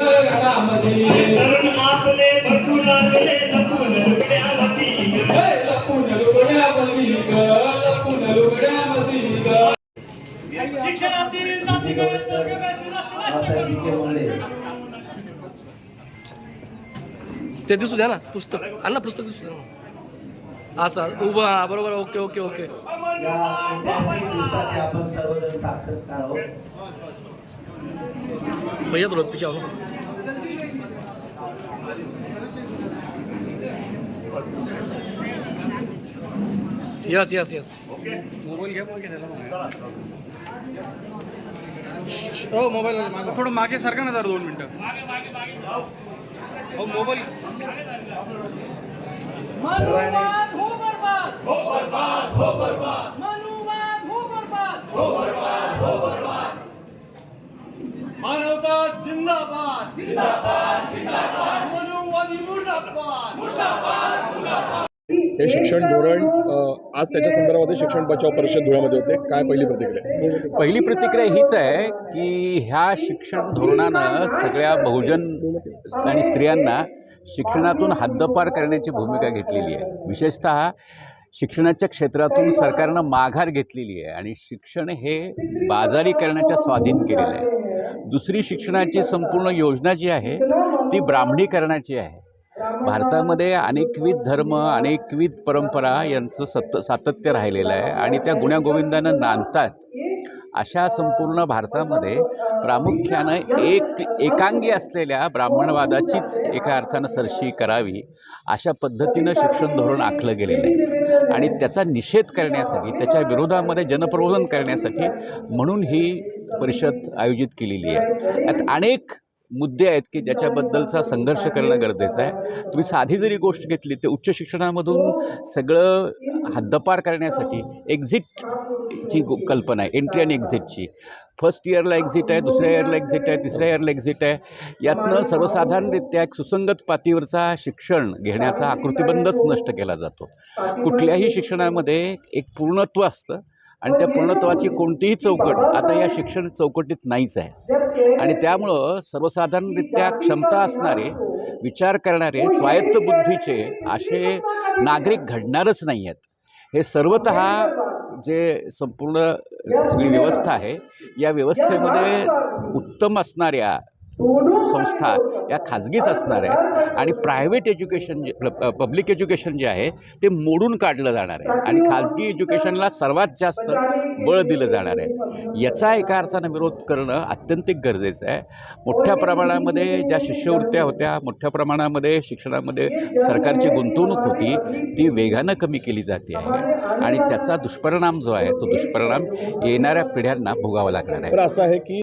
तरुण आपले बसू लागले लपून लपून लपून शिक्षणातील ते दिसू द्या ना पुस्तक. अण्णा पुस्तक दिसू द्या ना. असं उभं हा बरोबर. Okay okay okay. आपण सर्वजण साक्षर आहोत. भैया थोडं पिछा हो यस यस यस हो मोबाईल मागे. थोडं मागे सारखा ना जरा दोन मिनिटं. हो मोबाईल हे शिक्षण धोरण आज त्याच्या संदर्भामध्ये शिक्षण बचाव परिषद धुळ्यामध्ये होते. काय पहिली प्रतिक्रिया? पहिली प्रतिक्रिया हीच आहे की ह्या शिक्षण धोरणानं सगळ्या बहुजन आणि स्त्रियांना शिक्षणातून हद्दपार करण्याची भूमिका घेतलेली आहे. विशेषतः शिक्षणाच्या क्षेत्रातून सरकारनं माघार घेतलेली आहे आणि शिक्षण हे बाजारीकरणाच्या स्वाधीन केलेलं आहे. दुसरी शिक्षणाची संपूर्ण योजना जी आहे ती ब्राह्मणीकरणाची आहे. भारतामध्ये अनेकविध धर्म अनेकविध परंपरा यांचं सत सातत्य राहिलेलं आहे आणि त्या गुण्यागोविंदानं नांदतात. अशा संपूर्ण भारतामध्ये प्रामुख्यानं एक एकांगी असलेल्या ब्राह्मणवादाचीच एका अर्थानं सरशी करावी अशा पद्धतीनं शिक्षण धोरण आखलं गेलेलं आहे. आणि त्याचा निषेध करण्यासाठी त्याच्या विरोधामध्ये जनप्रबोधन करण्यासाठी म्हणून ही परिषद आयोजित केलेली आहे. यात अनेक मुद्दे आहेत की ज्याच्याबद्दलचा संघर्ष करणं गरजेचं आहे. तुम्ही साधी जरी गोष्ट घेतली तर उच्च शिक्षणामधून सगळं हद्दपार करण्यासाठी एक्झिट ची कल्पना आहे. एंट्री आणि एक्झिटची फर्स्ट इयरला एक्झिट आहे दुसऱ्या इयरला एक्झिट आहे तिसऱ्या इयरला एक्झिट आहे. यातनं सर्वसाधारणरित्या एक सुसंगत पातळीवरचा शिक्षण घेण्याचा आकृतिबंधच नष्ट केला जातो. कुठल्याही शिक्षणामध्ये एक पूर्णत्व असतं आणि त्या पूर्णत्वाची कोणतीही चौकट आता या शिक्षण चौकटीत नाहीच आहे. आणि त्यामुळं सर्वसाधारणरित्या क्षमता असणारे विचार करणारे स्वायत्त बुद्धीचे असे नागरिक घडणारच नाही आहेत हे सर्वत जे संपूर्ण सगळी व्यवस्था आहे या व्यवस्थेमध्ये उत्तम असणाऱ्या संस्था या खाजगीच असणार आहेत. आणि प्रायव्हेट एज्युकेशन जे पब्लिक एज्युकेशन जे आहे ते मोडून काढलं जाणार आहे. आणि खाजगी एज्युकेशनला सर्वात जास्त बळ दिलं जाणार आहे. याचा एका अर्थानं विरोध करणं अत्यंतिक गरजेचं आहे. मोठ्या प्रमाणामध्ये ज्या शिष्यवृत्त्या होत्या मोठ्या प्रमाणामध्ये शिक्षणामध्ये सरकारची गुंतवणूक होती ती वेगानं कमी केली जाते आहे. आणि त्याचा दुष्परिणाम जो आहे तो दुष्परिणाम येणाऱ्या पिढ्यांना भोगावा लागणार आहे. असं आहे की